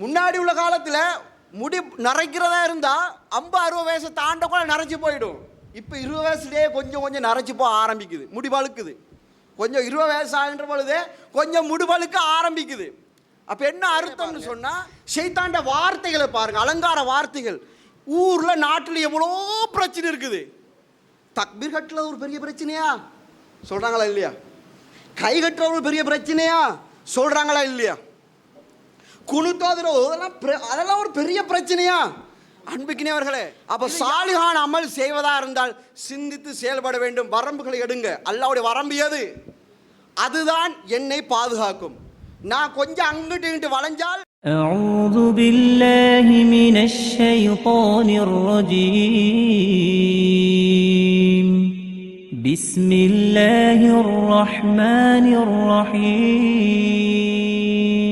முன்னாடி உள்ள காலத்தில் முடி நரைக்கிறதா இருந்தால் ஐம்பது அறுபது வயசை தாண்ட கூட நரைச்சி போயிடும். இப்போ இருபது வயசுலேயே கொஞ்சம் கொஞ்சம் நரைச்சி போக ஆரம்பிக்குது. முடி வழுக்குது கொஞ்சம் இருபது வயசு ஆகின்ற பொழுது கொஞ்சம் முடி வழுக்க ஆரம்பிக்குது. அப்போ என்ன அர்த்தம்னு சொன்னால் செய்தாண்ட வார்த்தைகளை பாருங்கள் அலங்கார வார்த்தைகள். ஊரில் நாட்டில் எவ்வளோ பிரச்சனை இருக்குது. தக்பீர் கட்டில் ஒரு பெரிய பிரச்சனையா? சொல்கிறாங்களா இல்லையா? கை கட்டுறது ஒரு பெரிய பிரச்சனையா? சொல்கிறாங்களா இல்லையா? குணுத்தோதுரோ அதெல்லாம் பிர- அதெல்லாம் ஒரு பெரிய பிரச்சனையா அன்புக்கினவர்களே அப்ப சாலிகான அமல் செய்வதா இருந்தால் சிந்தித்து செயல்பட வேண்டும் வரம்புகளை எடுங்க அல்லாவுடைய வரம்பு எது அதுதான் என்னை பாதுகாக்கும் நான் கொஞ்சம் அங்கிட்டு இங்கிட்டு வளைஞ்சால் أعوذ بالله من الشيطان الرجيم بسم الله الرحمن الرحيم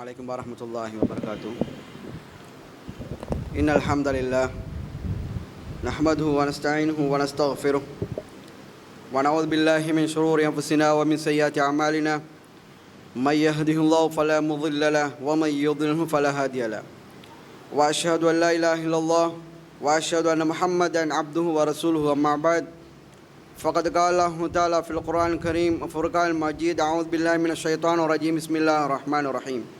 عليكم ورحمة الله وبركاته إن الحمد لله نحمده ونستعينه ونستغفره ونعوذ بالله من شرور أنفسنا ومن سيئات أعمالنا من يهده الله فلا مضل له ومن يضلله فلا هادي له وأشهد أن لا إله إلا الله وأشهد أن محمدا عبده ورسوله أما بعد فقد قال الله تعالى في القرآن الكريم وفرقان المجيد أعوذ بالله من الشيطان الرجيم بسم الله الرحمن الرحيم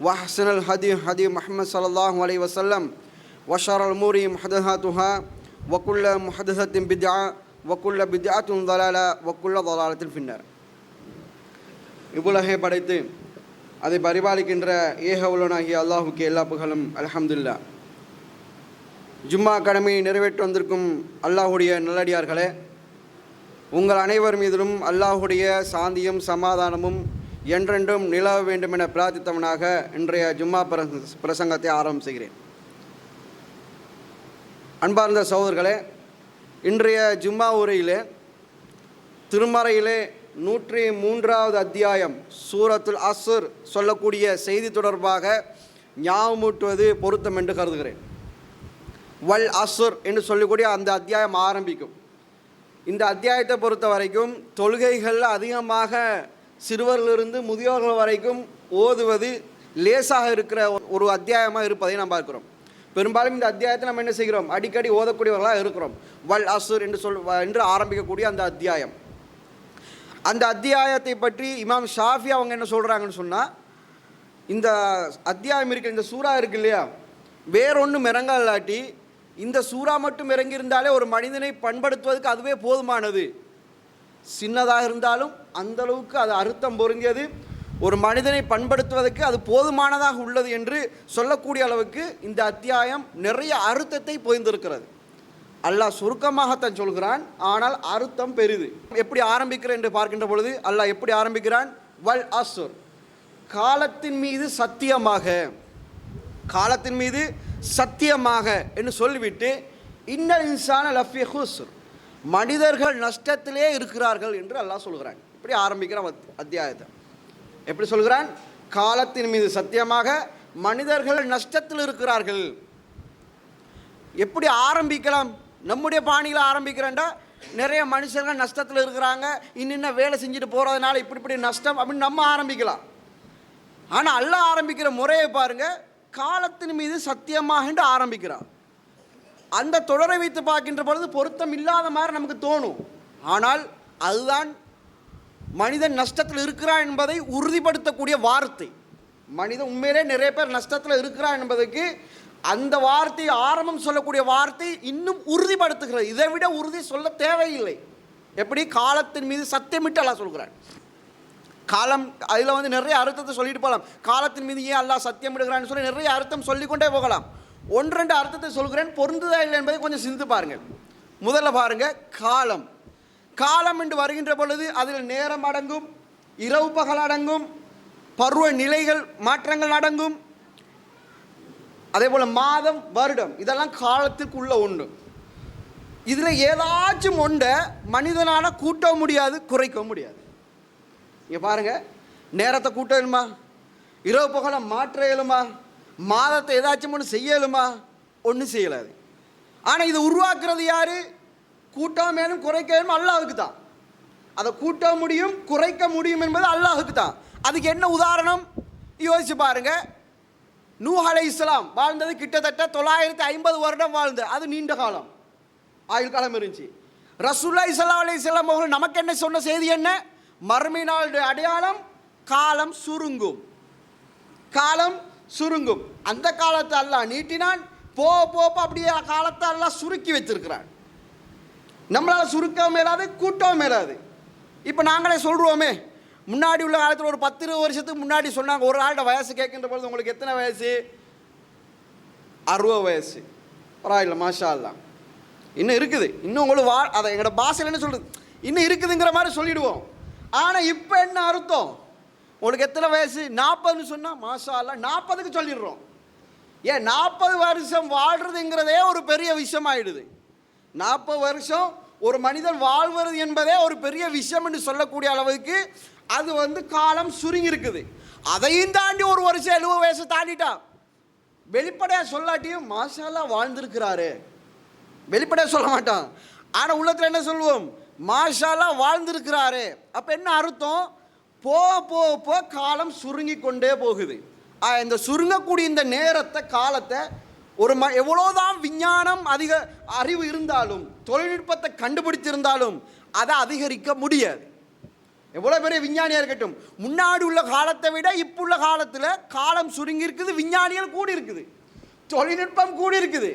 وأحسن الهدي هدي محمد صلى الله عليه وسلم وشر الأمور محدثاتها وكل محدثة بدعة وكل بدعة ضلالة وكل ضلالة في النار இவ்வுலகை படைத்து அதை பரிபாலிக்கின்ற ஏக உள்ளனாகிய அல்லாஹுக்கு எல்லா புகழும் அல்ஹம்துலில்லாஹ் ஜும்மா கடமையை நிறைவேற்றி வந்திருக்கும் அல்லாஹுடைய நல்லடியார்களே உங்கள் அனைவர் மீதிலும் அல்லாஹுடைய சாந்தியும் சமாதானமும் என்றென்றும் நிலவ வேண்டும் என பிரார்த்தித்தவனாக இன்றைய ஜும்மா பிரசங்கத்தை ஆரம்பம் செய்கிறேன். அன்பார்ந்த சகோதரர்களே இன்றைய ஜும்மா உரையிலே திருமறையிலே நூற்றி மூன்றாவது அத்தியாயம் சூரத்துல் அசுர் சொல்லக்கூடிய செய்தி தொடர்பாக ஞாபகமூட்டுவது பொருத்தம் என்று கருதுகிறேன். வல் அசுர் என்று சொல்லக்கூடிய அந்த அத்தியாயம் ஆரம்பிக்கும். இந்த அத்தியாயத்தை பொறுத்த வரைக்கும் தொழுகைகள் அதிகமாக சிறுவரிலிருந்து முதியோர்கள் வரைக்கும் ஓதுவது லேசாக இருக்கிற ஒரு அத்தியாயமாக இருப்பதை நாம் பார்க்கிறோம். பெரும்பாலும் இந்த அத்தியாயத்தை நம்ம என்ன செய்கிறோம்? அடிக்கடி ஓதக்கூடியவர்களாக இருக்கிறோம். வல் அசுர் என்று சொல் என்று ஆரம்பிக்கக்கூடிய அந்த அத்தியாயம். அந்த அத்தியாயத்தை பற்றி இமாம் ஷாஃபி அவங்க என்ன சொல்கிறாங்கன்னு சொன்னால் இந்த அத்தியாயம் இருக்கு இந்த சூறா இருக்கு இல்லையா? வேறொன்றும் இறங்கலாட்டி இந்த சூறா மட்டும் இறங்கியிருந்தாலே ஒரு மனிதனை பண்படுத்துவதற்கு அதுவே போதுமானது. சின்னதாக இருந்தாலும் அந்த அளவுக்கு அது அர்த்தம் பொருந்தியது. ஒரு மனிதனை பண்படுத்துவதற்கு அது போதுமானதாக உள்ளது என்று சொல்லக்கூடிய அளவுக்கு இந்த அத்தியாயம் நிறைய அர்த்தத்தை பொய்ந்திருக்கிறது அல்லாஹ் சுருக்கமாகத்தான் சொல்கிறான் ஆனால் அர்த்தம் பெரிது. எப்படி ஆரம்பிக்கிறேன் என்று பார்க்கின்ற பொழுது அல்லாஹ் எப்படி ஆரம்பிக்கிறான்? வல் அசுர் காலத்தின் மீது சத்தியமாக காலத்தின் மீது சத்தியமாக என்று சொல்லிவிட்டு இன்னல் இன்சான லஃபி ஹுஸ்ர். மனிதர்கள் நஷ்டத்திலே இருக்கிறார்கள் என்று அல்லாஹ் சொல்கிறான். இப்படி ஆரம்பிக்கிறான் அத்- அத்தியாயத்தை. எப்படி சொல்கிறான்? காலத்தின் மீது சத்தியமாக மனிதர்கள் நஷ்டத்தில் இருக்கிறார்கள். எப்படி ஆரம்பிக்கலாம்? நம்முடைய பாணியில் ஆரம்பிக்கிறேன்டா நிறைய மனுஷர்கள் நஷ்டத்தில் இருக்கிறாங்க இன்னின்ன வேலை செஞ்சுட்டு போகிறதுனால இப்படி இப்படி நஷ்டம் அப்படின்னு நம்ம ஆரம்பிக்கலாம். ஆனால் அல்ல ஆரம்பிக்கிற முறையை பாருங்கள் காலத்தின் மீது சத்தியமாக என்று ஆரம்பிக்கிறான். அந்த தொடரை வைத்து பார்க்கின்ற பொழுது பொருத்தம் இல்லாத மாதிரி நமக்கு தோணும். ஆனால் அதுதான் மனிதன் நஷ்டத்தில் இருக்கிறான் என்பதை உறுதிப்படுத்தக்கூடிய வார்த்தை. மனிதன் உண்மையிலே நிறைய பேர் நஷ்டத்தில் இருக்கிறான் என்பதற்கு அந்த வார்த்தை ஆரம்பம் சொல்லக்கூடிய வார்த்தை இன்னும் உறுதிப்படுத்துகிறது. இதை விட உறுதி சொல்ல தேவையில்லை. எப்படி? காலத்தின் மீது சத்தியமிட்டு அல்லா சொல்கிறான். காலம் அதில் வந்து நிறைய அர்த்தத்தை சொல்லிட்டு போகலாம். காலத்தின் மீது ஏன் அல்லா சத்தியமிடுகிறான்னு சொல்லி நிறைய அர்த்தம் சொல்லிக்கொண்டே போகலாம். ஒன்றெண்டு அர்த்தத்தை சொல்கிறேன். பொருந்துதா இல்லை என்பதை கொஞ்சம் சிந்து பாருங்கள். முதல்ல பாருங்க காலம். காலம் என்று வருகின்ற பொழுது அதில் நேரம் அடங்கும் இரவு பகல் அடங்கும் பருவ நிலைகள் மாற்றங்கள் அடங்கும். அதே போல் மாதம் வருடம் இதெல்லாம் காலத்துக்குள்ள ஒன்று இதில் ஏதாச்சும் ஒன்றை மனிதனால கூட்ட முடியாது குறைக்க முடியாது. இங்கே பாருங்கள் நேரத்தை கூட்ட இயலுமா இரவு பகலை மாற்ற இயலுமா? மாதத்தை ஏதாச்சும் ஒன்று செய்ய இயலுமா? ஒன்றும் செய்யலாது ஆனால் இதை உருவாக்குறது யார்? கூட்டம் மேலும் குறைக்க வேணும் அல்லாஹுக்கு தான். அதை கூட்ட முடியும் குறைக்க முடியும் என்பது அல்லாஹுக்கு தான். அதுக்கு என்ன உதாரணம்? யோசிச்சு பாருங்க. நூஹலை அலை இஸ்லாம் வாழ்ந்தது கிட்டத்தட்ட தொள்ளாயிரத்தி ஐம்பது வருடம் வாழ்ந்தது அது நீண்ட காலம். ஆயுள் காலம் இருந்துச்சு. ரசூல்லா இஸ்லா அலி இஸ்லாம் அவர்கள் நமக்கு என்ன சொன்ன செய்தி என்ன? மர்மினால் அடையாளம் காலம் சுருங்கும். காலம் சுருங்கும். அந்த காலத்தை அல்லாஹ் நீட்டினான். போ போப்போ அப்படியே காலத்தை எல்லாம் சுருக்கி வச்சிருக்கிறான். நம்மளால் சுருக்கவும் மேலாது கூட்டவும் மேலாது இப்போ நாங்களே சொல்கிறோமே முன்னாடி உள்ள காலத்தில் ஒரு பத்து இருபது வருஷத்துக்கு முன்னாடி சொன்னாங்க ஒரு ஆள்கிட்ட வயசு கேட்கின்ற பொழுது உங்களுக்கு எத்தனை வயசு? அறுபது வயசு. பரவாயில்ல மாஷா தான் இன்னும் இருக்குது. இன்னும் உங்களுக்கு வா அதை எங்களோட பாஷையில் என்ன சொல்கிறது இன்னும் இருக்குதுங்கிற மாதிரி சொல்லிடுவோம். ஆனால் இப்போ என்ன அர்த்தம்? உங்களுக்கு எத்தனை வயசு? நாற்பதுன்னு சொன்னால் மாஷா அல்லா நாற்பதுக்கு சொல்லிடுறோம். ஏன் நாற்பது வருஷம் வாழ்கிறதுங்கிறதே ஒரு பெரிய விஷயம் ஆயிடுது நாற்பது வருஷம் ஒரு மனிதன் வாழ்வது என்பதே ஒரு பெரிய விஷயம் என்று சொல்லக்கூடிய அளவுக்கு அது வந்து காலம் சுருங்கி இருக்குது அதையும் தாண்டி ஒரு வருஷம் எழுபது வயசு தாண்டிட்டான். வெளிப்படையாக சொல்லாட்டியும் மாஷாலா வாழ்ந்திருக்கிறாரு. வெளிப்படையாக சொல்ல மாட்டான். ஆனால் உள்ளத்தில் என்ன சொல்லுவோம்? மாஷாலா வாழ்ந்திருக்கிறாரு. அப்போ என்ன அர்த்தம்? போ போ போ காலம் சுருங்கி கொண்டே போகுது இந்த சுருங்கக்கூடிய இந்த நேரத்தை காலத்தை ஒரு ம எவ்வளோதான் விஞ்ஞானம் அதிக அறிவு இருந்தாலும் தொழில்நுட்பத்தை கண்டுபிடித்திருந்தாலும் அதை அதிகரிக்க முடியாது. எவ்வளோ பெரிய விஞ்ஞானியாக இருக்கட்டும் முன்னாடி உள்ள காலத்தை விட இப்போ உள்ள காலத்தில் காலம் சுருங்கி இருக்குது விஞ்ஞானிகள் கூடி இருக்குது தொழில்நுட்பம் கூடி இருக்குது.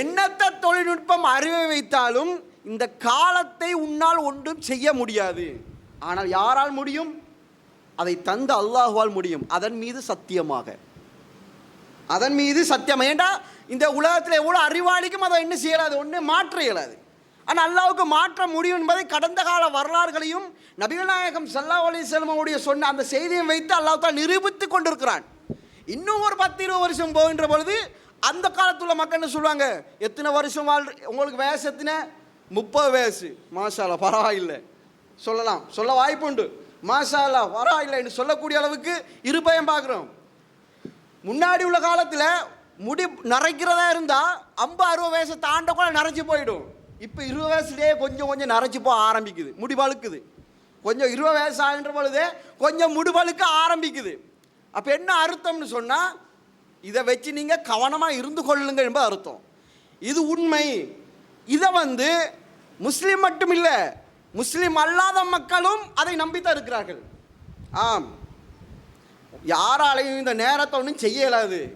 என்னத்தை தொழில்நுட்பம் அறிவை வைத்தாலும் இந்த காலத்தை உன்னால் ஒன்றும் செய்ய முடியாது. ஆனால் யாரால் முடியும்? அதை தந்து அல்லாஹுவால் முடியும். அதன் மீது சத்தியமாக. அதன் மீது சத்தியம். ஏண்டா? இந்த உலகத்தில் எவ்வளோ அறிவாளிக்கும் அதை இன்னும் செய்யலாது ஒன்று மாற்ற இயலாது. ஆனால் அல்லாவுக்கு மாற்ற முடியும் என்பதை கடந்த கால வரலாறுகளையும் நபிகள் நாயகம் சல்லா அலி செல்மவுடைய சொன்ன அந்த செய்தியை வைத்து அல்லாஹ் தான் நிரூபித்து கொண்டிருக்கிறான். இன்னும் ஒரு பத்து இருபது வருஷம் போகின்ற பொழுது அந்த காலத்துள்ள மக்கள் என்ன சொல்லுவாங்க? எத்தனை வருஷம் வாழ் உங்களுக்கு வயசு எத்தனை? முப்பது வயசு. மாஷாலா பரவாயில்லை. சொல்லலாம். சொல்ல வாய்ப்புண்டு. மாஷாலா பரவாயில்லைன்னு சொல்லக்கூடிய அளவுக்கு இருபயம் பார்க்குறோம். முன்னாடி உள்ள காலத்தில் முடி நரைக்கிறதா இருந்தால் ஐம்பது அறுபது வயசை தாண்ட கூட நரைச்சி போயிடும். இப்போ இருபது வயசுலேயே கொஞ்சம் கொஞ்சம் நரைச்சி போக ஆரம்பிக்குது. முடி பழுக்குது. கொஞ்சம் இருபது வயசு ஆகின்ற பொழுதே கொஞ்சம் முடி பழுக்க ஆரம்பிக்குது. அப்போ என்ன அர்த்தம்னு சொன்னால் இதை வச்சு நீங்கள் கவனமாக இருந்து கொள்ளுங்க என்பது அர்த்தம். இது உண்மை. இதை வந்து முஸ்லீம் மட்டும் இல்லை முஸ்லீம் அல்லாத மக்களும் அதை நம்பித்தான் இருக்கிறார்கள். ஆம். யாராலையும் இந்த நேரத்தை ஒன்றும் செய்யலாது.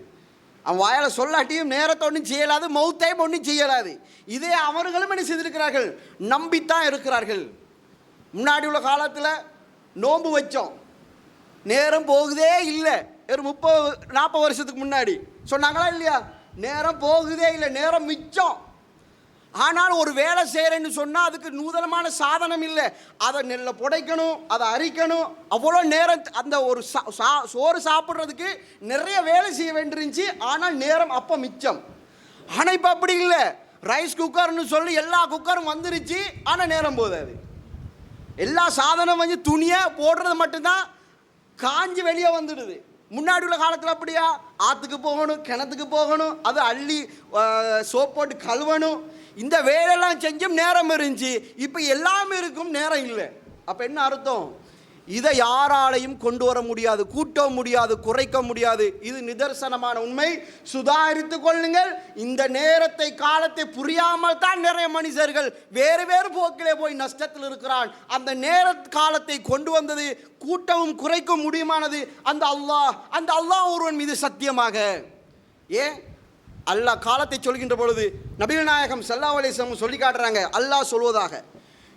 அவன் வாயால் சொல்லாட்டியும் நேரத்தை ஒன்றும் செய்யலாது மௌத்தையும் ஒன்றும் செய்யலாது. இதே அவர்களும் என்ன செய்திருக்கிறார்கள்? நம்பித்தான் இருக்கிறார்கள். முன்னாடி உள்ள காலத்தில் நோன்பு வச்சோம். நேரம் போகுதே இல்லை. ஒரு முப்பது நாற்பது வருஷத்துக்கு முன்னாடி. சொன்னாங்களா இல்லையா? நேரம் போகுதே இல்லை. நேரம் மிச்சம். ஆனால் ஒரு வேலை செய்கிறேன்னு சொன்னால் அதுக்கு நூதனமான சாதனம் இல்லை. அதை நெல்லை புடைக்கணும் அதை அரிக்கணும். அவ்வளோ நேரம் அந்த ஒரு சா சா- சோறு சாப்பிட்றதுக்கு நிறைய வேலை செய்ய வேண்டியிருந்துச்சு. ஆனால் நேரம் அப்போ மிச்சம். ஆனால் இப்போ அப்படி இல்லை. ரைஸ் குக்கர்னு சொல்லி எல்லா குக்கரும் வந்துருச்சு. ஆனால் நேரம் போதாது. எல்லா சாதனம் வந்து துணியை போடுறது மட்டும்தான் காஞ்சி வெளியே வந்துடுது. முன்னாடி உள்ள காலத்தில் அப்படியா? ஆற்றுக்கு போகணும் கிணத்துக்கு போகணும் அது அள்ளி சோப் போட்டு கழுவணும். இந்த வேலையெல்லாம் செஞ்சும் நேரம் இருந்துச்சு இப்போ எல்லாமே இருக்கும் நேரம் இல்லை. அப்போ என்ன அர்த்தம்? இதை யாராலையும் கொண்டு வர முடியாது கூட்ட முடியாது குறைக்க முடியாது. இது நிதர்சனமான உண்மை. சுதாரித்து கொள்ளுங்கள். இந்த நேரத்தை காலத்தை புரியாமல் தான் நிறைய மனுஷர்கள் வேறு வேறு போக்கிலே போய் நஷ்டத்தில் இருக்கிறான். அந்த நேர காலத்தை கொண்டு வந்தது கூட்டவும் குறைக்க முடியுமானது? அந்த அல்லாஹ் அந்த அல்லாஹ் ஒருவன் மீது சத்தியமாக. ஏன்? அல்லாஹ் காலத்தை சொல்கின்ற பொழுது நபிகள் நாயகம் சல்லா அலிஸ்லம் சொல்லி காட்டுறாங்க. அல்லாஹ் சொல்வதாக.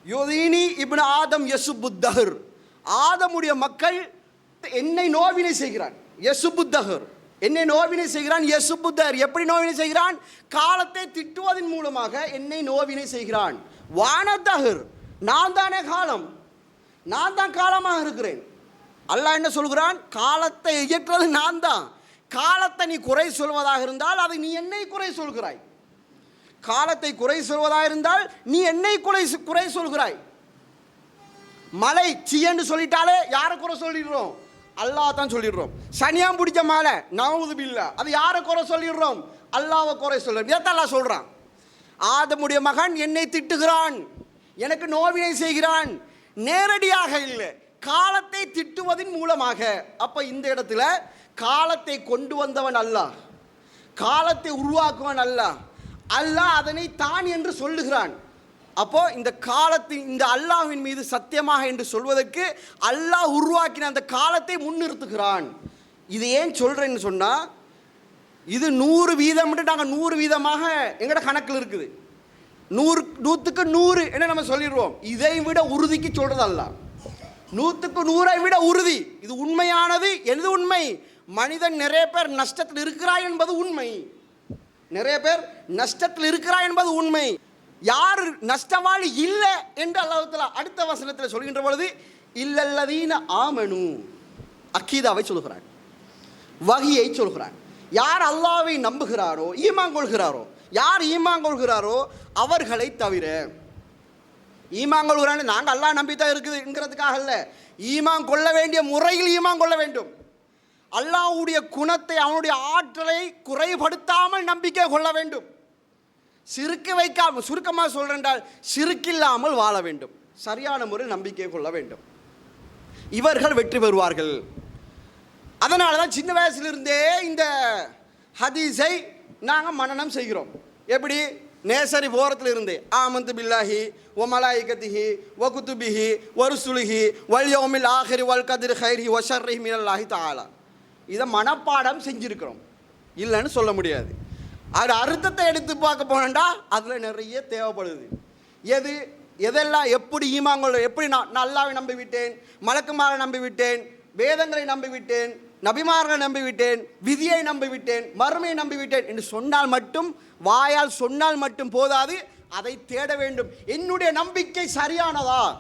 யோதீனி இப்னு ஆதம் யசுபுத்தஹர் ஆதமுடைய மக்கள் என்னை நோவினை செய்கிறான். யசுபுத்தஹர் என்னை நோவினை செய்கிறான் யசுபுத்தர் எப்படி நோவினை செய்கிறான்? காலத்தை திட்டுவதன் மூலமாக என்னை நோவினை செய்கிறான். வானதஹர் நான் தானே காலம். நான் தான் காலமாக இருக்கிறேன். அல்லாஹ் என்ன சொல்கிறான்? காலத்தை இயற்றது நான் தான். காலத்தை நீ குறை சொல்வதாக இருந்தால் அதை நீ என்னை குறை சொல்கிறாய். காலத்தை குறை சொல்வதாக இருந்தால் நீ என்னை குறை குறை சொல்கிறாய். மலை சியன்னு சொல்லிட்டாலே யாரை குறை சொல்லிடுறோம்? அல்லாஹ் தான் சொல்லிடுறோம். சனியாம் பிடிச்ச மலை நவுது இல்லை அது யாரை குறை சொல்லிடுறோம்? அல்லாவை குறை சொல்றோம். இதைத்தான் அல்லாஹ் சொல்கிறான் ஆதமுடைய மகன் என்னை திட்டுகிறான். எனக்கு நோவினை செய்கிறான். நேரடியாக இல்லை. காலத்தை திட்டுவதன் மூலமாக. அப்போ இந்த இடத்துல காலத்தை கொண்டு வந்தவன் அல்லாஹ். காலத்தை உருவாக்குவன் அல்லாஹ். அல்லாஹ் அதனை தான் என்று சொல்லுகிறான். அப்போ இந்த காலத்தின் இந்த அல்லாஹ்வின் மீது சத்தியமாக என்று சொல்வதற்கு அல்லாஹ் உருவாக்கின அந்த காலத்தை முன்னிறுத்துகிறான். இது ஏன் சொல்கிறேன்னு சொன்னால் இது நூறு வீதம்னு நாங்கள் நூறு வீதமாக எங்களோட கணக்கில் இருக்குது. நூறு நூற்றுக்கு நூறு என்ன நம்ம சொல்லிடுவோம் இதை விட உறுதிக்கு சொல்கிறது அல்ல நூற்றுக்கு நூறை விட உறுதி. இது உண்மையானது? எது உண்மை? மனிதன் நிறைய பேர் நஷ்டத்தில் இருக்கிறாய் என்பது உண்மை. நிறைய பேர் நஷ்டத்தில் இருக்கிறாய் என்பது உண்மை. யார் நஷ்டவாளி இல்லை என்று அல்லாஹத்தில் அடுத்த வசனத்தில் சொல்கின்ற பொழுது இல்லல்லதீன ஆமனு. அக்கீதாவை சொல்கிறான். வகியை சொல்கிறான். யார் அல்லாவை நம்புகிறாரோ ஈமான் கொள்கிறாரோ யார் ஈமான் கொள்கிறாரோ அவர்களை தவிர ஈமான் கொள்கிறான்னு நாங்கள் அல்லாஹ் நம்பி தான் இருக்குதுங்கிறதுக்காக அல்ல. ஈமான் கொள்ள வேண்டிய முறையில் ஈமான் கொள்ள வேண்டும். அல்லாஹ்வுடைய குணத்தை அவனுடைய ஆற்றலை குறைபடுத்தாமல் நம்பிக்கை கொள்ள வேண்டும். சிறுக்கு வைக்காமல் சுருக்கமாக சொல்கிறென்றால் சிறுக்கில்லாமல் வாழ வேண்டும். சரியான முறையில் நம்பிக்கை கொள்ள வேண்டும். இவர்கள் வெற்றி பெறுவார்கள். அதனால தான் சின்ன வயசுலேருந்தே இந்த ஹதீஸை நாங்கள் மனநம் செய்கிறோம். எப்படி? நேசரி ஓரத்தில் இருந்து ஆமந்து பில்லாஹி ஒ மலாயிகத்திஹி ஒ குத்துபிஹி ஒரு சுலுஹி வல் ஆஹிரி வல் கதிர் ஹைரி ஒ ஷர்ரி மினல்லாஹி தாலா இதை மனப்பாடம் செஞ்சுருக்கிறோம். இல்லைன்னு சொல்ல முடியாது. அது அர்த்தத்தை எடுத்து பார்க்க போனேன்டா அதில் நிறைய தேவைப்படுது. எது எதெல்லாம் எப்படி ஈமாங்கொள்ள எப்படி நான் நல்லாவை நம்பிவிட்டேன் மலக்குமாரை நம்பி விட்டேன் வேதங்களை நம்பிவிட்டேன் நபிமார்களை விதியை நம்பிவிட்டேன் மறுமையை நம்பிவிட்டேன் என்று சொன்னால் மட்டும் வாயால் சொன்னால் மட்டும் போதாது அதை தேட வேண்டும். என்னுடைய நம்பிக்கை சரியானதா?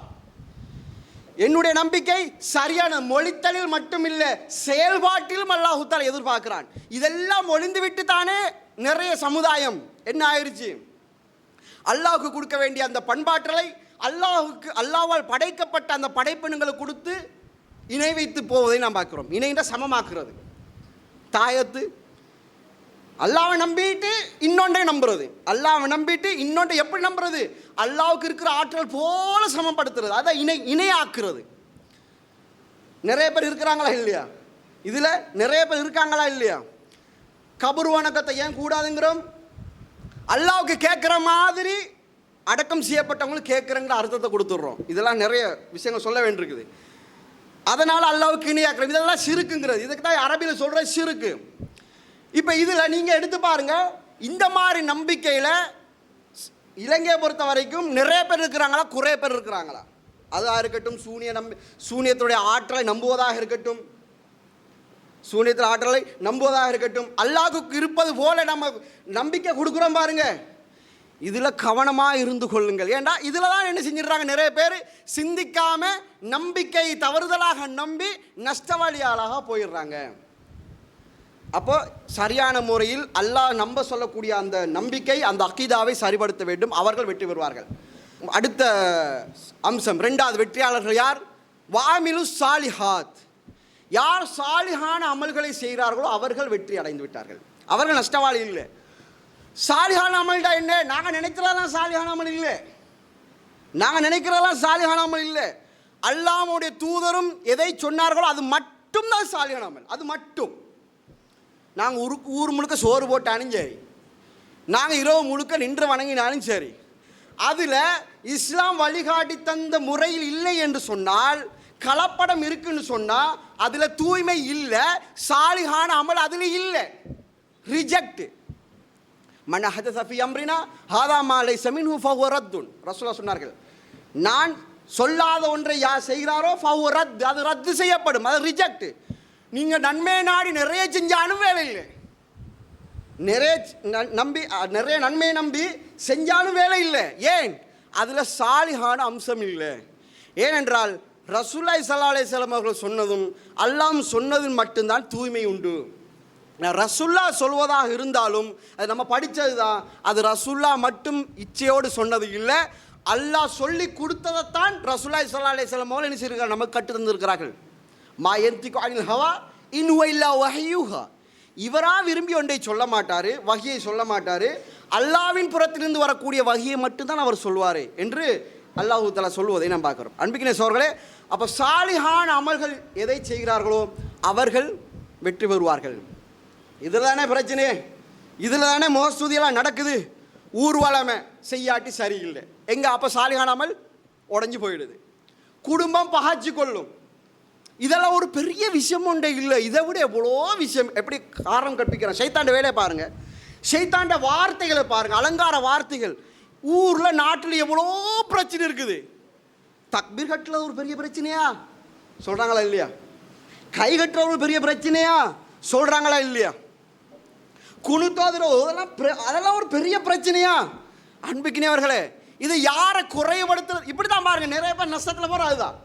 என்னுடைய நம்பிக்கை சரியான மொழித்தலில் மட்டும் இல்லை செயல்பாட்டிலும் அல்லாஹுத்தால் எதிர்பார்க்கிறான். இதெல்லாம் ஒளிந்து விட்டு தானே நிறைய சமுதாயம் என்ன ஆயிடுச்சு அல்லாஹுக்கு கொடுக்க வேண்டிய அந்த பண்பாற்றலை அல்லாஹுக்கு அல்லாவால் படைக்கப்பட்ட அந்த படைப்பினங்களை கொடுத்து இணை வைத்து போவதை நாம் பார்க்குறோம். இணைன்ற சமமாக்குறது. தாயத்து அல்லாவை நம்பிட்டு இன்னொன்றை நம்புறது. அல்லாவை நம்பிட்டு இன்னொன்றை எப்படி நம்புறது? அல்லாவுக்கு இருக்கிற ஆற்றல் போல சமப்படுத்துறது அதை இணை இணையாக்குறது. நிறைய பேர் இருக்கிறாங்களா இல்லையா? இதில் நிறைய பேர் இருக்காங்களா இல்லையா? கபர் வணக்கத்தை ஏன் கூடாதுங்கிறோம்? அல்லாவுக்கு கேட்குற மாதிரி அடக்கம் செய்யப்பட்டவங்களுக்கு கேட்குறங்கிற அர்த்தத்தை கொடுத்துட்றோம். இதெல்லாம் நிறைய விஷயங்கள் சொல்ல வேண்டியிருக்குது. அதனால் அல்லாவுக்கு இணையாக்குறோம். இதெல்லாம் சிறுக்குங்கிறது. இதுக்கு தான் அரபியில் சொல்கிற சிறுக்கு. இப்போ இதில் நீங்கள் எடுத்து பாருங்கள் இந்த மாதிரி நம்பிக்கையில் இலங்கையை பொறுத்த வரைக்கும் நிறைய பேர் இருக்கிறாங்களா? குறைய பேர் இருக்கிறாங்களா? அதாக இருக்கட்டும் சூனிய நம்பி சூனியத்துடைய ஆற்றலை நம்புவதாக இருக்கட்டும். சூனியத்தில் ஆற்றலை நம்புவதாக இருக்கட்டும். அல்லாஹுக்கு இருப்பது போல நம்ம நம்பிக்கை கொடுக்குறோம் பாருங்க. இதில் கவனமாக இருந்து கொள்ளுங்கள். ஏண்டா? இதில் தான் என்ன செஞ்சிடுறாங்க நிறைய பேர்? சிந்திக்காமல் நம்பிக்கை தவறுதலாக நம்பி நஷ்டவாளியாளாக போயிடுறாங்க. அப்போ சரியான முறையில் அல்லாஹ் நம்ப சொல்லக்கூடிய அந்த நம்பிக்கை அந்த அக்கீதாவை சரிபடுத்த வேண்டும். அவர்கள் வெற்றி பெறுவார்கள். அடுத்த அம்சம் ரெண்டாவது வெற்றியாளர்கள் யார்? வாமிலு சாலிஹாத். யார் சாலிஹான அமல்களை செய்கிறார்களோ அவர்கள் வெற்றி அடைந்து விட்டார்கள். அவர்கள் நஷ்டவாளி இல்லை. சாலிஹான அமல்டா என்ன? நாங்கள் நினைக்கிறதெல்லாம் சாலிஹான அமல் இல்லை. நாங்கள் நினைக்கிறதெல்லாம் சாலிஹான அமல் இல்லை. அல்லாமுடைய தூதரும் எதை சொன்னார்களோ அது மட்டும்தான் சாலிஹான அமல். அது மட்டும். நாங்கள் ஊருக்கு ஊர் முழுக்க சோறு போட்டாலும் சரி. நாங்கள் இரவு முழுக்க நின்று வணங்கினாலும் சரி. அதில் இஸ்லாம் வழிகாட்டி தந்த முறையில் இல்லை என்று சொன்னால் கலப்படம் இருக்குன்னு சொன்னால் அதில் தூய்மை இல்லை சாலிகான அமல் அதில் இல்லை. ரிஜெக்ட் மன ஹத சஃபி அம்ரினா ஹாதா மாலை சமின் ஃபஹு ரத்துன். ரசூலா சொன்னார்கள். நான் சொல்லாத ஒன்றை யார் செய்கிறாரோ ஃபஹு ரத் அது ரத்து செய்யப்படும் அது ரிஜெக்ட் நீங்கள் நன்மை நாடி நிறைய செஞ்சாலும் வேலை இல்லை நிறைய நம்பி நிறைய நன்மையை நம்பி செஞ்சாலும் வேலை இல்லை ஏன்? அதில் சாலிகான அம்சம் இல்லை. ஏனென்றால் ரசூலாய் சல்லா அலைஹிஸ்ஸலாம் அவர்கள் சொன்னதும் அல்லாம் சொன்னதும் மட்டும்தான் தூய்மை உண்டு. ரசுல்லா சொல்வதாக இருந்தாலும் அது நம்ம படித்தது தான் அது ரசுல்லா மட்டும் இச்சையோடு சொன்னது இல்லை. அல்லாஹ் சொல்லி கொடுத்ததைத்தான் ரசுல்லாய் சல்லா அலையம் அவர்கள் என்ன செய்யிருக்காங்க நமக்கு கற்று தந்திருக்கிறார்கள். மா எந்திக்கு அனில் ஹவா இன்வைல்லா வஹையூஹா. இவரா விரும்பி ஒன்றை சொல்ல மாட்டார் வகையை சொல்ல மாட்டார். அல்லாவின் புறத்திலிருந்து வரக்கூடிய வகையை மட்டும்தான் அவர் சொல்வார் என்று அல்லாஹு தலா சொல்வதை நாம் பார்க்குறோம். அன்பிக்கின சோர்களே அப்போ சாலிஹான் அமல்கள் எதை செய்கிறார்களோ அவர்கள் வெற்றி பெறுவார்கள். இதில் தானே பிரச்சனை இதில் தானே மோசூதியெல்லாம் நடக்குது? ஊர்வலமை செய்யாட்டி சரியில்லை. எங்கே அப்போ சாலிஹான் அமல்? உடஞ்சி போயிடுது. குடும்பம் பகாச்சு கொள்ளும். இதெல்லாம் ஒரு பெரிய விஷயம் ஒன்றே இல்லை. இதை விட எவ்வளோ விஷயம் எப்படி காரணம் கற்பிக்கிறேன். சைத்தாண்ட வேலையை பாருங்கள் சைத்தாண்ட வார்த்தைகளை பாருங்கள் அலங்கார வார்த்தைகள். ஊரில் நாட்டில் எவ்வளோ பிரச்சனை இருக்குது. தக்பீர் கட்டுறது ஒரு பெரிய பிரச்சனையா? சொல்கிறாங்களா இல்லையா? கை கட்டுற ஒரு பெரிய பிரச்சனையா? சொல்கிறாங்களா இல்லையா? குணுத்தோதுரோ அதெல்லாம் பிர- அதெல்லாம் ஒரு பெரிய பிரச்சனையா? அன்புக்கினே அவர்களே இது யாரை குறைவுபடுத்துறது இப்படி தான் பாருங்கள் நிறைய பேர் நஷ்டத்தில் போகிற அதுதான்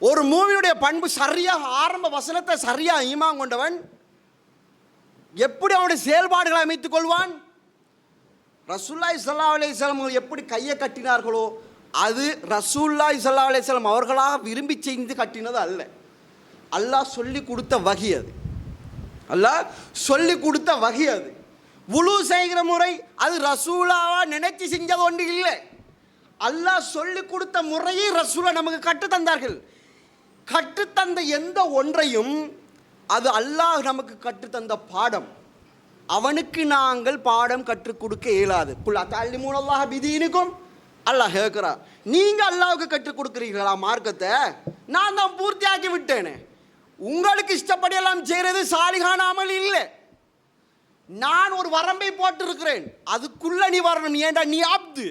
ஒரு மூவியுடைய பண்பு சரியாக ஆரம்ப வசனத்தை சரியாக ஈமாம் கொண்டவன் எப்படி அவனுடைய செயல்பாடுகளை அமைத்துக் கொள்வான்? ரசூல்லாய் சல்லா அலிஸ்லாம் எப்படி கையை கட்டினார்களோ அது ரசூல்லாய் சல்லா அலிஸ்லாம் அவர்களாக விரும்பி செய்து கட்டினது அல்ல. அல்லாஹ் சொல்லி கொடுத்த வகை அது. அல்லாஹ் சொல்லி கொடுத்த வகை அது. உழு செய்கிற முறை அது ரசூலாவா நினைச்சு செஞ்சது ஒன்று இல்லை. அல்லாஹ் சொல்லி கொடுத்த முறையை ரசூலா நமக்கு கற்றுத் தந்தார்கள். கற்றுத்தந்த எந்த ஒன்றையும் அது அல்லாஹ் நமக்கு கற்றுத்தந்த பாடம். அவனுக்கு நாங்கள் பாடம் கற்றுக் கொடுக்க இயலாது. குல்லா தள்ளி மூலல்லாக பிதீனுக்கும். அல்லாஹ் கேட்குறா நீங்கள் அல்லாவுக்கு கற்றுக் கொடுக்குறீங்களா மார்க்கத்தை? நான் தான் பூர்த்தியாக்கி விட்டேனே. உங்களுக்கு இஷ்டப்படி எல்லாம் செய்கிறது சாலிகான அமல் இல்லை. நான் ஒரு வரம்பை போட்டிருக்கிறேன். அதுக்குள்ள நீ வரணும். ஏண்டா நீ அப்து?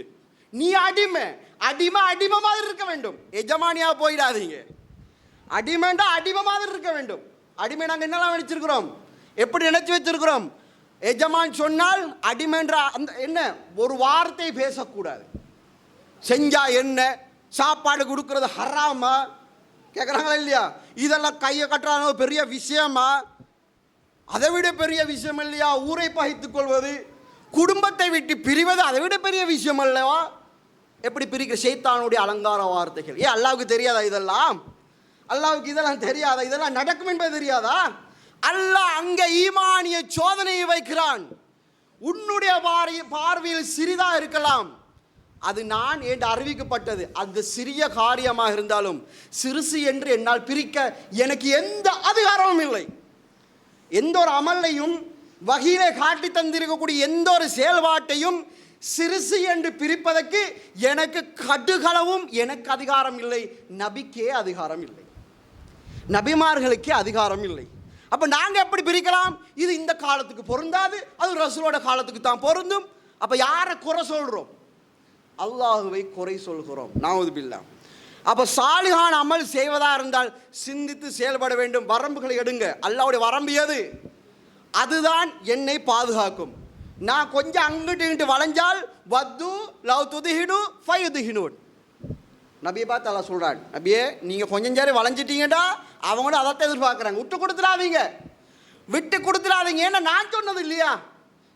நீ அடிமை. அடிமை அடிமை மாதிரி இருக்க வேண்டும். எஜமானியாக போயிடாதீங்க. அடிமைண்டா அடிமை மாதிரி இருக்க வேண்டும். அடிமை நாங்கள் என்னெல்லாம் நினைச்சிருக்கிறோம்? எப்படி நினச்சி வச்சிருக்கிறோம்? எஜமான் சொன்னால் அடிமைன்ற அந்த என்ன? ஒரு வார்த்தை பேசக்கூடாது. செஞ்சா என்ன? சாப்பாடு கொடுக்கறது ஹராமா? கேட்குறாங்களா இல்லையா? இதெல்லாம் கையை கட்டுறாங்க பெரிய விஷயமா? அதை விட பெரிய விஷயம் இல்லையா? ஊரை பகைத்துக் கொள்வது. குடும்பத்தை விட்டு பிரிவது அதை விட பெரிய விஷயம் அல்லவா? எப்படி பிரிக்கிற சைத்தானுடைய அலங்கார வார்த்தைகள். ஏன் அல்லாவுக்கு தெரியாதா இதெல்லாம்? அல்லாவுக்கு இதெல்லாம் தெரியாதா? இதெல்லாம் நடக்கும் என்பது தெரியாதா? அல்லாஹ் அங்கே ஈமானிய சோதனையை வைக்கிறான். உன்னுடைய பார்வை பார்வையில் சிறிதாக இருக்கலாம். அது நான் என்று அறிவிக்கப்பட்டது. அந்த சிறிய காரியமாக இருந்தாலும் சிறுசு என்று என்னால் பிரிக்க எனக்கு எந்த அதிகாரமும் இல்லை. எந்த ஒரு அமலையும் வகையிலே காட்டி தந்திருக்கக்கூடிய எந்த ஒரு செயல்பாட்டையும் சிறுசு என்று பிரிப்பதற்கு எனக்கு கடுகளவும் எனக்கு அதிகாரம் இல்லை. நபிக்கே அதிகாரம் இல்லை. நபிமார்களுக்கே அதிகாரம் இல்லை. அப்போ நாங்கள் எப்படி பிரிக்கலாம்? இது இந்த காலத்துக்கு பொருந்தாது அது ரசூலோட காலத்துக்கு தான் பொருந்தும். அப்போ யாரை குறை சொல்கிறோம் அல்லாஹுவை குறை சொல்கிறோம். நாவது பில்லா. அப்போ சாலிகான் அமல் செய்வதா இருந்தால் சிந்தித்து செயல்பட வேண்டும். வரம்புகளை எடுங்க. அல்லாவுடைய வரம்பு எது? அதுதான் என்னை பாதுகாக்கும். நான் கொஞ்சம் அங்கிட்டு இங்கிட்டு வளைஞ்சால் வத்து லவ் துதிஹிடு ஃபயுதுஹினூன். நபியை பார்த்து அல்லாஹ் சொல்கிறான் நபியே நீங்கள் கொஞ்சம் சேரி வளைஞ்சிட்டீங்கடா அவங்களும் அதைத்தான் எதிர்பார்க்குறாங்க. விட்டு கொடுத்துடாதீங்க. விட்டு கொடுத்துடாதீங்க. ஏன்னா நான் சொன்னது இல்லையா?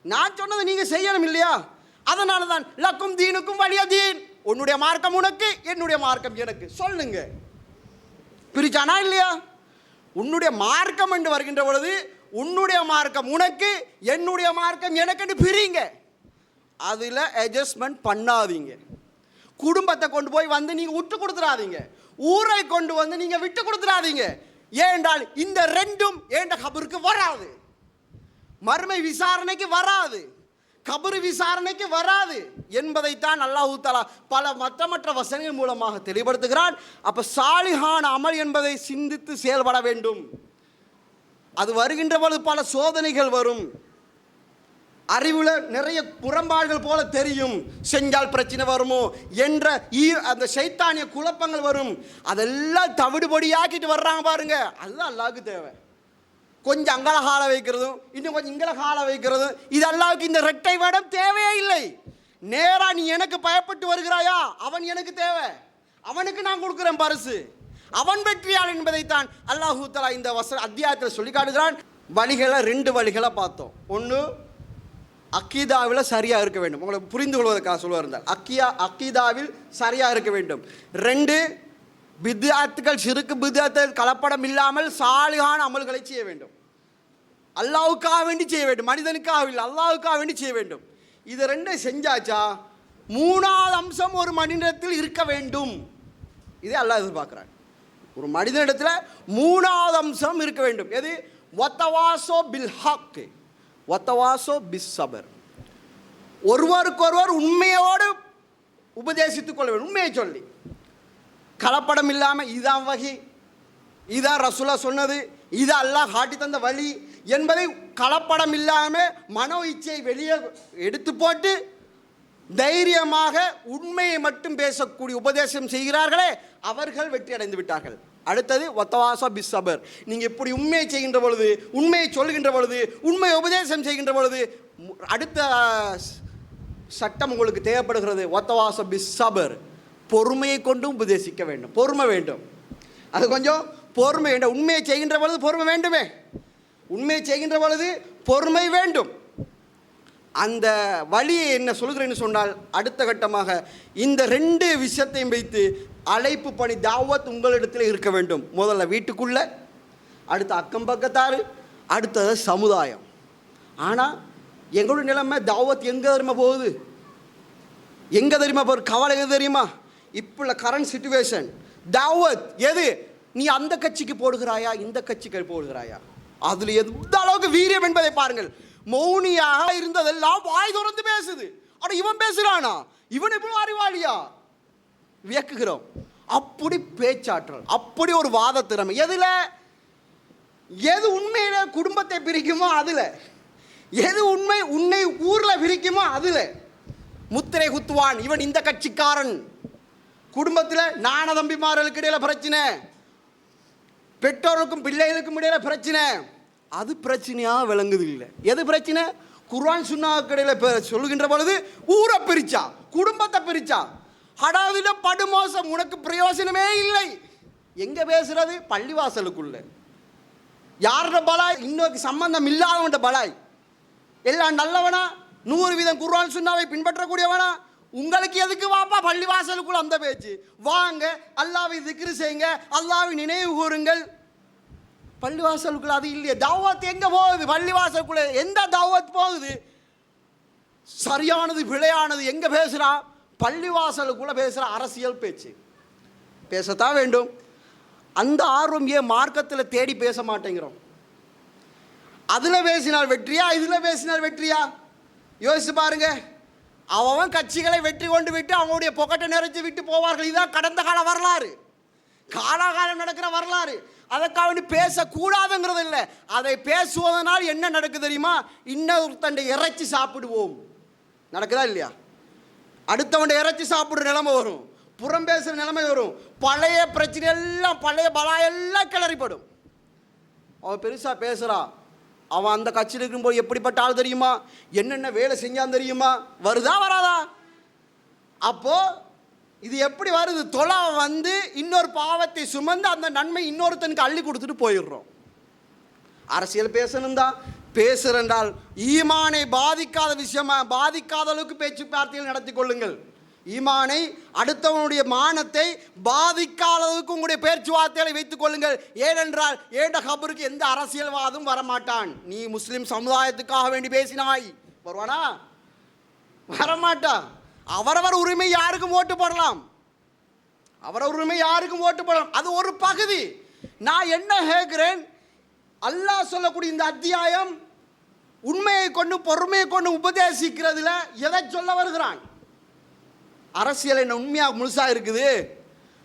நான் சொன்னது நீங்கள் செய்யணும் இல்லையா? அதனால தான் லக்கும் தீனுக்கும் வழியா தீன். உன்னுடைய மார்க்கம் உனக்கு என்னுடைய மார்க்கம் எனக்கு. சொல்லுங்க. பிரிச்சானா இல்லையா? உன்னுடைய மார்க்கம் என்று வருகின்ற பொழுது உன்னுடைய மார்க்கம் உனக்கு என்னுடைய மார்க்கம் எனக்குன்னு பிரிங்க அதில் அட்ஜஸ்ட்மெண்ட் பண்ணாதீங்க. குடும்பத்தை கொண்டு போய் வந்து நீங்கள் விட்டு கொடுத்துடாதீங்க ஊரை கொண்டு வந்து நீங்கள் விட்டு கொடுத்துடாதீங்க ஏனென்றால் இந்த ரெண்டும் ஏண்ட கபருக்கு வராது. மறுமை விசாரணைக்கு வராது. கபரு விசாரணைக்கு வராது என்பதைத்தான் அல்லாஹூ தாலா பல மற்ற மற்ற வசனங்கள் மூலமாக தெளிவுபடுத்துகிறான். அப்போ சாலிஹான் அமல் என்பதை சிந்தித்து செயல்பட வேண்டும். அது வருகின்ற பொழுது பல சோதனைகள் வரும். அறிவில் நிறைய புறம்பாடுகள் போல தெரியும். செஞ்சால் பிரச்சனை வருமோ என்ற ஈ- அந்த சைத்தானிய குழப்பங்கள் வரும். அதெல்லாம் தவிடுபடியாக்கிட்டு வர்றாங்க பாருங்க. அதுதான் அல்லாவுக்கு தேவை. கொஞ்சம் அங்கல ஹால வைக்கிறதும் இன்னும் கொஞ்சம் இங்கல ஹால வைக்கிறதும் இது அல்லாவுக்கு இந்த ரெட்டை வேடம் தேவையே இல்லை. நேராக நீ எனக்கு பயப்பட்டு வருகிறாயா? அவன் எனக்கு தேவை. அவனுக்கு நான் கொடுக்குறேன் பரிசு. அவன் வெற்றியாளன் என்பதைத்தான் அல்லாஹூத்தலா இந்த வச அத்தியாயத்தில் சொல்லி காட்டுகிறான். வழிகளை ரெண்டு வழிகளை பார்த்தோம். ஒன்று அக்கீதாவில் சரியாக இருக்க வேண்டும். உங்களுக்கு புரிந்து கொள்வதற்காக சொல்லுவார் இருந்தால் அக்கியா அக்கீதாவில் சரியாக இருக்க வேண்டும். ரெண்டு பித்யாத்துக்கள் சிறுக்கு பித்யாத்துகள் கலப்படம் இல்லாமல் சாலிகான அமல்களை செய்ய வேண்டும். அல்லாவுக்காக வேண்டி செய்ய வேண்டும். மனிதனுக்காக இல்லை அல்லாவுக்காக வேண்டி செய்ய வேண்டும். இது ரெண்டும் செஞ்சாச்சா? மூணாவது அம்சம் ஒரு மனிதத்தில் இருக்க வேண்டும். இதே அல்லா எதிர்பார்க்குறாங்க ஒரு மனிதனிடத்தில் மூணாவது அம்சம் இருக்க வேண்டும். எது? ஒத்தவாசோ பில் ஒத்தவாசோ பிஸ் சபர். ஒருவருக்கொருவர் உண்மையோடு உபதேசித்துக் கொள்ள வேண்டும். உண்மையை சொல்லி. கலப்படம் இல்லாமல் இதுதான் வகி. இதுதான் ரசுலா சொன்னது. இது அல்லாஹ் காட்டி தந்த வழி என்பதை கலப்படம் இல்லாமல் மனோ இச்சையை வெளியே எடுத்து போட்டு தைரியமாக உண்மையை மட்டும் பேசக்கூடிய உபதேசம் செய்கிறார்களே அவர்கள் வெற்றி அடைந்து விட்டார்கள். அடுத்தது ஒத்தவாசா பிஸ்ஸபர் நீங்கள் இப்படி உண்மையை செய்கின்ற பொழுது உண்மையை சொல்கின்ற பொழுது உண்மையை உபதேசம் செய்கின்ற பொழுது அடுத்த சட்டம் உங்களுக்கு தேவைப்படுகிறது. ஒத்தவாச பிஸ்ஸபர் பொறுமையை கொண்டும் உபதேசிக்க வேண்டும். பொறுமை வேண்டும். அது கொஞ்சம் பொறுமை வேண்டும். உண்மையை செய்கின்ற பொழுது பொறுமை வேண்டுமே. உண்மையை செய்கின்ற பொழுது பொறுமை வேண்டும். அந்த வழியை என்ன சொல்கிறேன்னு சொன்னால் அடுத்த கட்டமாக இந்த ரெண்டு விஷயத்தையும் வைத்து அழைப்பு பணி தாவத் உங்களிடத்தில் இருக்க வேண்டும். முதல்ல வீட்டுக்குள்ள அடுத்த அக்கம் பக்கத்தார் அடுத்தது சமுதாயம். ஆனால் எங்களுடைய நிலைமை தாவத் எங்கே தெரியுமா போகுது? எங்கே தெரியுமா போகிற கவலை எது தெரியுமா? இப்போ உள்ள கரண்ட் சுச்சுவேஷன் தாவத் எது? நீ அந்த கட்சிக்கு போடுகிறாயா? இந்த கட்சிக்கு போடுகிறாயா? அதில் எந்த அளவுக்கு வீரியம் என்பதை பாருங்கள். மௌனியாக இருந்ததெல்லாம் வாய் திறந்து பேசுது. ஆனால் இவன் பேசுகிறானா இவன் எப்படி அறிவாளியா? வியக்குகிறோம். அப்படி பேச்சாற்றல் அப்படி ஒரு வாத திறமை. எதில்? எது உண்மையில குடும்பத்தை பிரிக்குமோ அதில். எது உண்மை உன்னை ஊரில் பிரிக்குமோ அதில். முத்திரை குத்துவான் இவன் இந்த கட்சிக்காரன். குடும்பத்தில் நாண தம்பிமார்களுக்கு இடையில பிரச்சனை. பெற்றோருக்கும் பிள்ளைகளுக்கும் இடையில பிரச்சனை. அது பிரச்சனையாக விளங்குது இல்லை. எது பிரச்சனை? குர்வான் சுண்ணா கடையில் சொல்லுகின்ற பொழுது ஊரை பிரிச்சா குடும்பத்தை பிரிச்சா அடாவில படுமோசம் உனக்கு பிரயோசனமே இல்லை. எங்க பேசுறது? பள்ளிவாசலுக்குள்ள. யாரோட பலாய்? இன்னொரு சம்பந்தம் இல்லாதவன்ட பலாய். எல்லாம் நல்லவனா? நூறு வீதம் குர்வான் சுண்ணாவை பின்பற்றக்கூடியவனா? உங்களுக்கு எதுக்கு வாப்பா பள்ளிவாசலுக்குள்ள அந்த பேச்சு? வாங்க அல்லாவை திக்ரு செய்யுங்க அல்லாவை நினைவு கூறுங்கள். பள்ளிவாசலுக்குள்ள அது இல்லையே. தாவத் எங்க போகுது? பள்ளிவாசலுக்குள்ள எந்த தாவத் போகுது? சரியானது பிழையானது எங்க பேசுறா? பள்ளிவாசலுக்குள்ள பேசுற அரசியல் பேச்சு. பேசத்தான் வேண்டும். அந்த ஆர்வம் ஏன் மார்க்கத்தில் தேடி பேச மாட்டேங்கிறோம்? அதில் பேசினால் வெற்றியா? இதில் பேசினால் வெற்றியா? யோசிச்சு பாருங்க. அவன் கட்சிகளை வெற்றி கொண்டு விட்டு அவங்களுடைய பொக்கட்டை நிறைச்சி விட்டு போவார்கள். இதுதான் கடந்த கால வரலாறு. காலாகாலம் நடக்கிற வரலாறு. அதற்காக வேண்டி பேசக்கூடாதுங்கிறது இல்லை. அதை பேசுவதனால் என்ன நடக்குது தெரியுமா? இன்னொருத்தண்டை இறைச்சி சாப்பிடுவோம். நடக்குதா இல்லையா? அடுத்தவன் இறைச்சி சாப்பிடுற நிலைமை வரும். புறம் பேசுகிற நிலைமை வரும். பழைய பிரச்சனை எல்லாம் பழைய பலா எல்லாம் கிளறிப்படும். அவன் பெருசாக பேசுகிறான் அவன் அந்த கட்சியில் இருக்கும்போது எப்படிப்பட்ட ஆள் தெரியுமா? என்னென்ன வேலை செஞ்சான் தெரியுமா? வருதா வராதா? அப்போது இது எப்படி வருது? தொலை வந்து இன்னொரு பாவத்தை சுமந்து அந்த நன்மை இன்னொருத்தனுக்கு அள்ளி கொடுத்துட்டு போயிடுறோம். அரசியல் பேசணும் தான் பேசுறென்றால் ஈமானை பாதிக்காத விஷயமா பாதிக்காத அளவுக்கு பேச்சுவார்த்தைகள் நடத்தி கொள்ளுங்கள். ஈமானை அடுத்தவனுடைய மானத்தை பாதிக்காத அளவுக்கு உங்களுடைய பேச்சுவார்த்தைகளை வைத்துக் கொள்ளுங்கள். ஏனென்றால் ஏண்ட ஹபருக்கு எந்த அரசியல்வாதும் வரமாட்டான். நீ முஸ்லீம் சமுதாயத்துக்காக வேண்டி பேசினாய். வருவானா? வரமாட்டான் அவரவர் உரிமை யாருக்கும் ஓட்டு போடலாம்? அவரவர் உரிமை யாருக்கும் ஓட்டு போடலாம்? அது ஒரு பகுதி. நான் என்ன கேட்குறேன்? அல்லாஹ் சொல்லக்கூடிய இந்த அத்தியாயம் உண்மையை கொண்டு பொறுமையை கொண்டு உபதேசிக்கிறதுல எதை சொல்ல வருகிறான்? அரசியல் என்ன உண்மையாக முழுசா இருக்குது?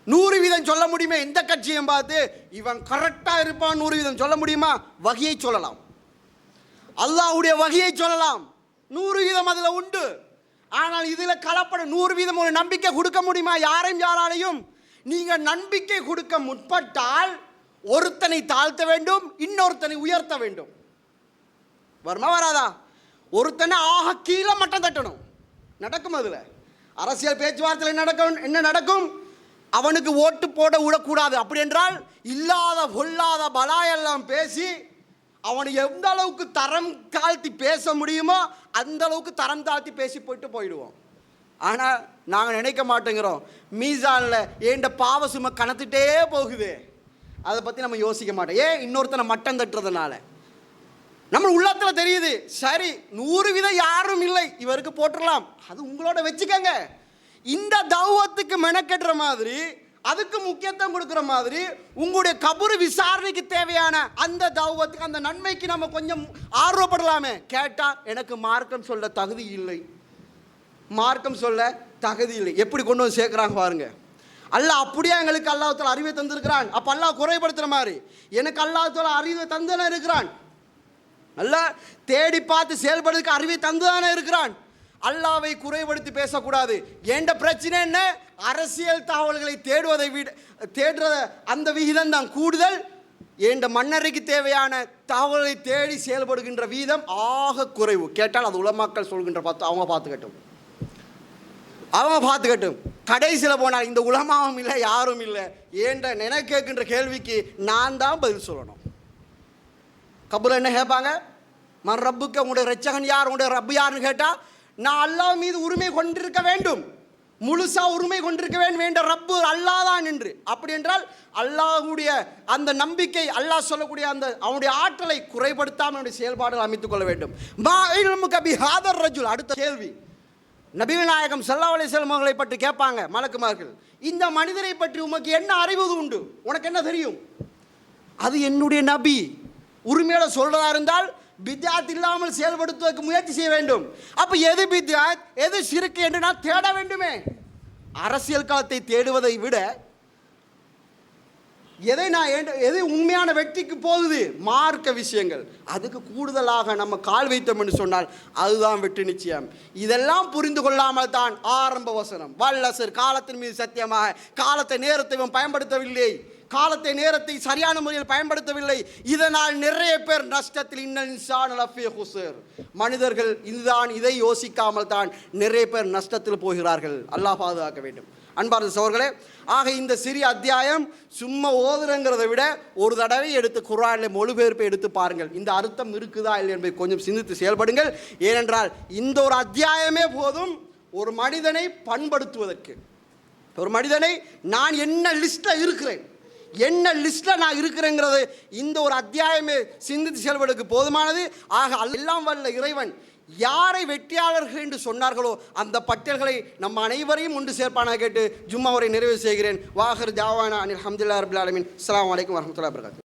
நூறு வீதம் சொல்ல முடியுமே? இந்த கட்சியும் பார்த்து இவன் கரெக்டாக இருப்பான் நூறு வீதம் சொல்ல முடியுமா? வகையை சொல்லலாம். அல்லாஹ்வுடைய வகையை சொல்லலாம். நூறு வீதம் அதில் உண்டு. ஆனால் இதில் கலப்பட நூறு வீதம் ஒரு நம்பிக்கை கொடுக்க முடியுமா? யாரையும் யாராலையும். நீங்கள் நம்பிக்கை கொடுக்க முற்பட்டால் ஒருத்தனை தாழ்த்த வேண்டும் இன்னொருத்தனை உயர்த்த வேண்டும். வருமா வராதா? ஒருத்தனை ஆக கீழே மட்டம் தட்டணும். நடக்கும் அதில். அரசியல் பேச்சுவார்த்தையில் நடக்கும் என்ன நடக்கும்? அவனுக்கு ஓட்டு போட விடக்கூடாது. அப்படி என்றால் இல்லாத பொல்லாத பலாயெல்லாம் பேசி அவனை எந்த அளவுக்கு தரம் தாழ்த்தி பேச முடியுமோ அந்த அளவுக்கு தரம் தாழ்த்தி பேசி போயிட்டு போயிடுவோம். ஆனால் நாங்கள் நினைக்க மாட்டேங்கிறோம். மீசானில் ஏண்ட பாவ சுமை கணத்துட்டே போகுது. அதை பற்றி நம்ம யோசிக்க மாட்டோம். ஏன் இன்னொருத்தனை மட்டம் தட்டுறதுனால நம்ம உள்ளத்தில் தெரியுது. சரி நூறு விதம் யாரும் இல்லை. இவருக்கு போட்டுடலாம். அது உங்களோட வச்சுக்கோங்க. இந்த தௌவத்துக்கு மெனக்கட்டுற மாதிரி அதுக்கு முக்கியத்துவம் கொடுக்குற மாதிரி உங்களுடைய கபரு விசாரணைக்கு தேவையான அந்த தௌவத்துக்கு அந்த நன்மைக்கு நம்ம கொஞ்சம் ஆர்வப்படலாமே. கேட்டால் எனக்கு மார்க்கம் சொல்ல தகுதி இல்லை. மார்க்கம் சொல்ல தகுதி இல்லை. எப்படி கொண்டு வந்து சேர்க்குறாங்க பாருங்க. அல்லாஹ் அப்படியே எங்களுக்கு அல்லாஹத்தில் அறிவை தந்திருக்கிறான். அப்போ அல்லாஹ் குறைபடுத்துகிற மாதிரி. எனக்கு அல்லாஹத்தோட அறிவை தந்து இருக்கிறான். நல்லா தேடி பார்த்து செயல்படுறதுக்கு அறிவை தந்துதானே இருக்கிறான். அல்லாவை குறைபடுத்தி பேசக்கூடாது. என்ற பிரச்சனை என்ன? அரசியல் தகவல்களை தேடுவதை விட தேடுற அந்த விகிதம் தான் கூடுதல். என்ற மன்னரைக்கு தேவையான தகவல்களை தேடி செயல்படுகின்ற வீதம் ஆக குறைவு. கேட்டால் அது உலமாக்கள் சொல்கின்ற பார்த்து அவங்க பார்த்துக்கட்டும். அவங்க பார்த்துக்கட்டும். கடைசியில் போனால் இந்த உலமாவும் இல்லை யாரும் இல்லை. ஏன்ற நினை கேட்கின்ற கேள்விக்கு நான் தான் பதில் சொல்லணும். கபூர் என்ன கேட்பாங்க? மன் ரப்புக்கு உங்களுடைய ரச்சகன் யார்? உங்களுடைய ரப்பு யாருன்னு கேட்டால் நான் அல்லாஹ் மீது உரிமை கொண்டிருக்க வேண்டும். முழுசா உரிமை கொண்டிருக்க வேண்டும் ரப்பு அல்லாஹ் தான் என்று அப்படி என்றால் அல்லாஹுடைய அந்த நம்பிக்கை அல்லாஹ் சொல்லக்கூடிய அந்த அவனுடைய ஆற்றலை குறைபடுத்தாமல் அவனுடைய செயல்பாடுகள் அமைத்துக் கொள்ள வேண்டும். மா கபி ஹாதர் ரஜுல். அடுத்த கேள்வி. நபிகள் நாயகம் சல்லா பற்றி கேட்பாங்க மலக்குமார்கள். இந்த மனிதரை பற்றி உமக்கு என்ன அறிவது உண்டு? உனக்கு என்ன தெரியும்? அது என்னுடைய நபி. உரிமையோட சொல்றதா இருந்தால் பித்யாத் இல்லாமல் செயல்படுத்துவதற்கு முயற்சி செய்ய வேண்டும். அப்போ எது பித்யாத் எது சிறுக்கு என்று நான் தேட வேண்டுமே? அரசியல் காலத்தை தேடுவதை விட எதை நான் எது உண்மையான வெற்றிக்கு போகுது? மார்க்க விஷயங்கள். அதுக்கு கூடுதலாக நம்ம கால் வைத்தோம் என்று சொன்னால் அதுதான் வெற்றி நிச்சயம். இதெல்லாம் புரிந்து கொள்ளாமல் தான் ஆரம்ப வசனம். வல்லசர் காலத்தின் மீது சத்தியமாக காலத்தை நேரத்தை பயன்படுத்தவில்லை. காலத்தை நேரத்தை சரியான முறையில் பயன்படுத்தவில்லை. இதனால் நிறைய பேர் நஷ்டத்தில் இன்னல் இன்சான் மனிதர்கள் இதுதான் இதை யோசிக்காமல் தான் நிறைய பேர் நஷ்டத்தில் போகிறார்கள். அல்லாஹ் பாதுகாக்க வேண்டும். அன்பார்ந்த சோர்களே ஆக இந்த சிறிய அத்தியாயம் சும்மா ஓதுறங்கிறத விட ஒரு தடவை எடுத்து குரானில் மொழிபெயர்ப்பை எடுத்து பாருங்கள். இந்த அர்த்தம் இருக்குதா இல்லை என்பதை கொஞ்சம் சிந்தித்து செயல்படுங்கள். ஏனென்றால் இந்த ஒரு அத்தியாயமே போதும் ஒரு மனிதனை பண்படுத்துவதற்கு. ஒரு மனிதனை நான் என்ன லிஸ்ட்டில் இருக்கிறேன்? என்ன லிஸ்ட்டில் நான் இருக்கிறேங்கிறது இந்த ஒரு அத்தியாயமே சிந்தித்து செல்வதற்கு போதுமானது. ஆக எல்லாம் வல்ல இறைவன் யாரை வெற்றியாளர்கள் என்று சொன்னார்களோ அந்த பட்டியல்களை நம்ம அனைவரையும் ஒன்று சேர்ப்பான கேட்டு ஜும்மாவரை நிறைவு செய்கிறேன். வாகர் ஜாவானா அனில் அஹமதுல்லா ரபுல் ஆலமின். அஸ்ஸலாமு அலைக்கும் வரமத்துல்லா